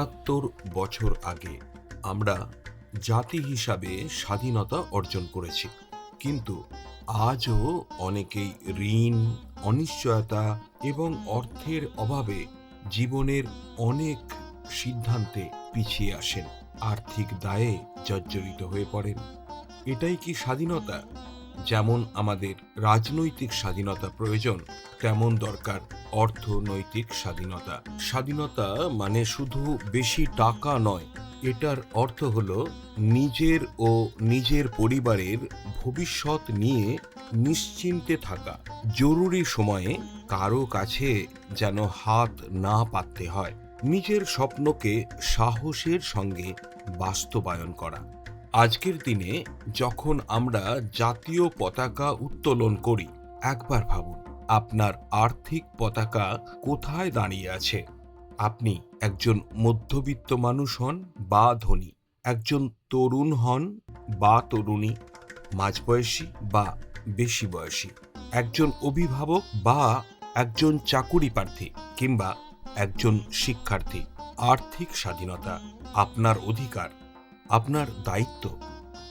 আটাত্তর বছর আগে আমরা জাতি হিসাবে স্বাধীনতা অর্জন করেছি। কিন্তু আজও অনেকেই ঋণ, অনিশ্চয়তা এবং অর্থের অভাবে জীবনের অনেক সিদ্ধান্তে পিছিয়ে আসেন, আর্থিক দায়ে জর্জরিত হয়ে পড়েন। এটাই কি স্বাধীনতা? যেমন আমাদের রাজনৈতিক স্বাধীনতা প্রয়োজন তেমন দরকার? অর্থনৈতিক স্বাধীনতা। স্বাধীনতা মানে শুধু বেশি টাকা নয়, এটার অর্থ হলো নিজের ও নিজের পরিবারের ভবিষ্যৎ নিয়ে নিশ্চিন্তে থাকা। জরুরি সময়ে কারও কাছে যেন হাত না পাততে হয়। নিজের স্বপ্নকে সাহসের সঙ্গে বাস্তবায়ন করা। আজকের দিনে যখন আমরা জাতীয় পতাকা উত্তোলন করি, একবার ভাবুন আপনার আর্থিক পতাকা কোথায় দাঁড়িয়ে আছে? আপনি একজন মধ্যবিত্ত মানুষ হন বা ধনী? একজন তরুণ হন বা তরুণী? মাঝবয়সী বা বেশি বয়সী? একজন অভিভাবক বা একজন চাকুরি প্রার্থী কিংবা একজন শিক্ষার্থী? আর্থিক স্বাধীনতা আপনার অধিকার, আপনার দায়িত্ব।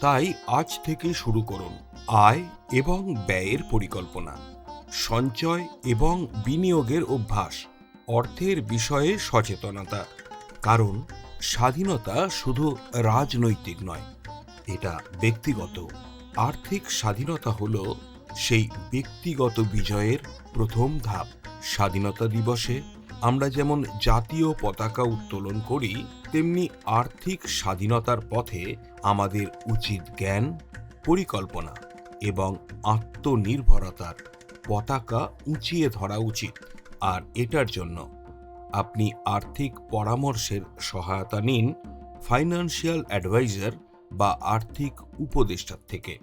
তাই আজ থেকে শুরু করুন আয় এবং ব্যয়ের পরিকল্পনা। সঞ্চয় এবং বিনিয়োগের অভ্যাস, অর্থের বিষয়ে সচেতনতা। কারণ স্বাধীনতা শুধু রাজনৈতিক নয়, এটা ব্যক্তিগত। আর্থিক স্বাধীনতা হল সেই ব্যক্তিগত বিজয়ের প্রথম ধাপ। স্বাধীনতা দিবসে আমরা যেমন জাতীয় পতাকা উত্তোলন করি, তেমনি আর্থিক স্বাধীনতার পথে আমাদের উচিত জ্ঞান, পরিকল্পনা এবং আত্মনির্ভরতার পতাকা উঁচিয়ে ধরা উচিত, আর এটার জন্য আপনি আর্থিক পরামর্শের সহায়তা নিন ফাইন্যান্সিয়াল অ্যাডভাইজার বা আর্থিক উপদেষ্টার থেকে।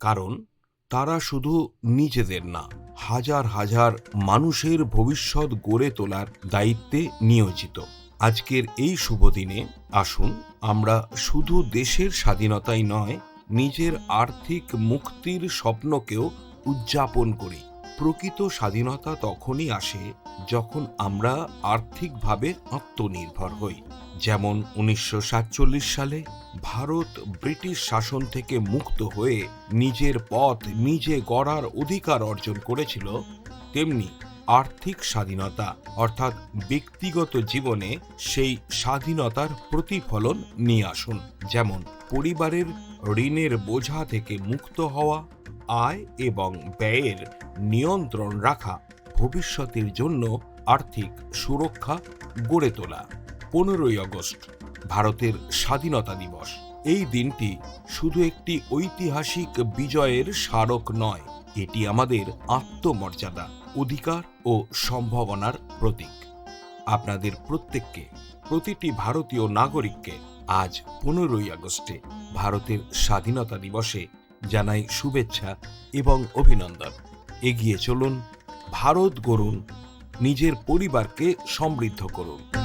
কারণ তারা শুধু নিজেদের না, হাজার হাজার মানুষের ভবিষ্যৎ গড়ে তোলার দায়িত্বে নিয়োজিত। আজকের এই শুভ দিনে আসুন, আমরা শুধু দেশের স্বাধীনতাই নয়, নিজের আর্থিক মুক্তির স্বপ্নকেও উদযাপন করি। প্রকৃত স্বাধীনতা তখনই আসে যখন আমরা আর্থিকভাবে আত্মনির্ভর হই। যেমন উনিশশো সাতচল্লিশ সালে ভারত ব্রিটিশ শাসন থেকে মুক্ত হয়ে নিজের পথ নিজে গড়ার অধিকার অর্জন করেছিল, তেমনি আর্থিক স্বাধীনতা, অর্থাৎ ব্যক্তিগত জীবনে সেই স্বাধীনতার প্রতিফলন নিয়ে আসুন। যেমন পরিবারের ঋণের বোঝা থেকে মুক্ত হওয়া, আয় এবং ব্যয়ের নিয়ন্ত্রণ রাখা ভবিষ্যতের জন্য আর্থিক সুরক্ষা গড়ে তোলা। পনেরোই আগস্ট, ভারতের স্বাধীনতা দিবস। এই দিনটি শুধু একটি ঐতিহাসিক বিজয়ের স্মারক নয়, এটি আমাদের আত্মমর্যাদা। অধিকার ও সম্ভাবনার প্রতীক। আপনাদের প্রত্যেককে, প্রতিটি ভারতীয় নাগরিককে আজ পনেরোই আগস্টে ভারতের স্বাধীনতা দিবসে জানাই শুভেচ্ছা এবং অভিনন্দন। এগিয়ে চলুন, ভারত গড়ুন, নিজের পরিবারকে সমৃদ্ধ করুন।